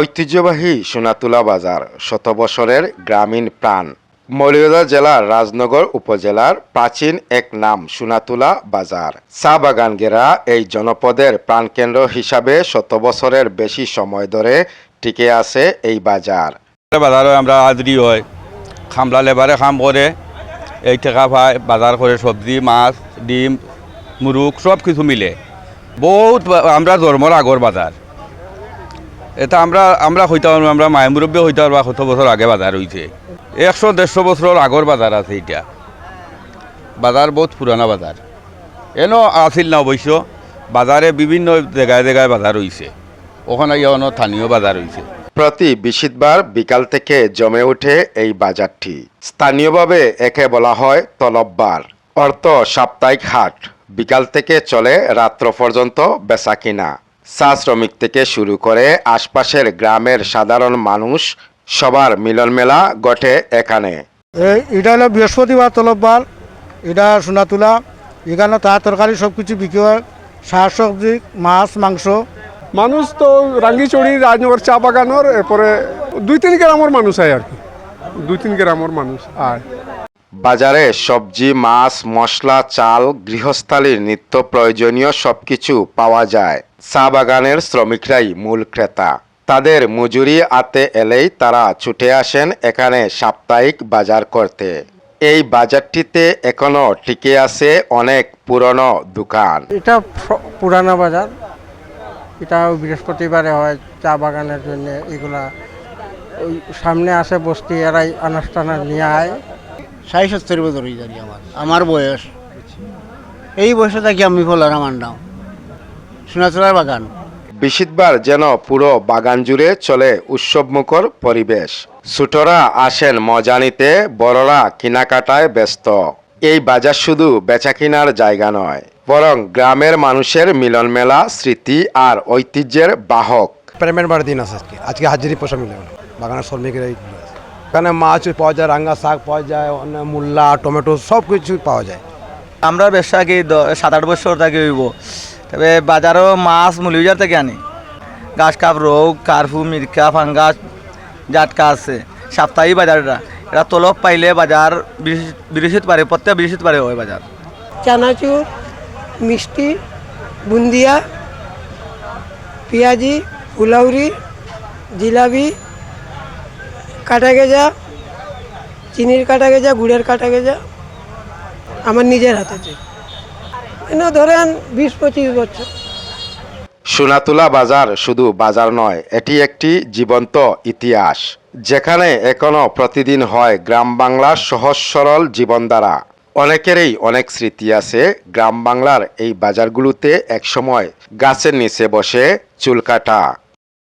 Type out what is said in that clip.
ঐতিহ্যবাহী সোনাতুলা বাজার শত বছরের গ্রামীণ প্রাণ। মৌলভীবাজার জেলার রাজনগর উপজেলার প্রাচীন এক নাম সোনাতুলা বাজার। চা বাগান ঘেরা এই জনপদের প্রাণকেন্দ্র হিসাবে শত বছরের বেশি সময় ধরে টিকে আছে এই বাজার। বাজারে আমরা হাজরি হয়। খামলা লেবারে কাম করে, এই টাকা পায় বাজার করে সবজি, মাছ, ডিম, মুরুগ সব কিছু মিলে। বহুত আমরা জন্মর আগর বাজার। এটা আমরা আমরা হইতে পারব আমরা মায়ের মুরব্বী হইতে পারব কত বছর আগে বাজার হইছে। একশো দেড়শো বছর আগর বাজার আছে এটা বাজার বহুত পুরানা বাজার। এনো আছিল না অবশ্য। বাজারে বিভিন্ন জায়গায় জায়গায় বাজার হইছে। ওখানে ইয়নো স্থানীয় বাজার হইছে। প্রতি বৃহস্পতিবার বিকাল থেকে জমে ওঠে এই বাজারটি। স্থানীয়ভাবে একে বলা হয় তলববার। অর্থ সাপ্তাহিক হাট। বিকাল থেকে চলে রাত্র পর্যন্ত বেচা কিনা। চা শ্রমিক থেকে শুরু করে আশপাশের গ্রামের সাধারণ মানুষ সবার মিলন মেলা ঘটে এখানে। এটা হলো বৃহস্পতিবার তলববার এটা সোনাতুলা এখানে তার তরকারি সব কিছু বিক্রি হয় শাক সবজি মাছ মাংস। মানুষ তো রাঙ্গিচড়ি রাজনগর চা বাগানোর এরপরে দুই তিন গ্রামের মানুষ হয় আর কি। দুই তিন গ্রামের মানুষ আয়। বাজারে সবজি, মাছ, মশলা, চাল গৃহস্থালীর নিত্য প্রয়োজনীয় সবকিছু পাওয়া যায়। চা বাগানের শ্রমিকরাই মূল ক্রেতা। তাদের মজুরি আতে এলেই তারা ছুটে আসেন এখানে সাপ্তাহিক বাজার করতে। এই বাজারটিতে এখনও টিকে আছে অনেক পুরনো দোকান। এটা পুরানো বাজার। এটা বৃহস্পতিবারে হয় চা বাগানের জন্য এগুলা। ওই সামনে আসে বস্তি, এরাই আনাজ টানাজ নিয়ে আয়। ষাট সত্তর বছর হয়ে যাবে আমার আমার বয়স। এই বয়সে থাকি আমি ফলার আমার নাম সোনাচলার বাগান। বিশিতবার যেন পুরো বাগান জুড়ে চলে উৎসবমুখর পরিবেশ। ছোটরা আসেন মজা নিতে বড়রা কেনাকাটায় ব্যস্ত। এই বাজার শুধু বেচা কেনার জায়গা নয় বরং গ্রামের মানুষের মিলন মেলা স্মৃতি আর ঐতিহ্যের বাহক। প্রেমের বাড়ির দিন আছে আজকে। আজকে হাজিরি পয়সা মিলে বাগানের শ্রমিকের এখানে মাছ পাওয়া যায় রাঙ্গা শাক পাওয়া যায় অন্য মূল্লা টমেটো সব কিছু পাওয়া যায়। আমরা ব্যবসা কি দ- সাত আট বছর থেকে হইব। তবে বাজারও মাছ মৌলভীবাজার থেকে আনি। গাছ কাপ রোগ কার্ফু মির্কা ফাঙ্গাস জাটকা আছে। সাপ্তাহিক বাজারটা। এটা তলব পাইলে বাজার বৃহস্পতিবারে প্রত্যেক বৃহস্পতিবারে হয় বাজার। চানাচুর মিষ্টি বুন্দিয়া পেঁয়াজি ফুলাউরি জিলাপি কাটা গেজা চিনির কাটা গেজা গুড়ের কাটা গেজা আমার নিজের হাতেতে এনে ধরেন বিশ পঁচিশ বছর। সোনাতুলা বাজার শুধু বাজার নয়, এটি একটি জীবন্ত ইতিহাস, যেখানে এখনও প্রতিদিন হয় গ্রাম বাংলার সহজ সরল জীবনধারা। অনেকেরই অনেক স্মৃতি আছে গ্রাম বাংলার এই বাজারগুলোতে একসময় গাছের নিচে বসে চুল কাটা।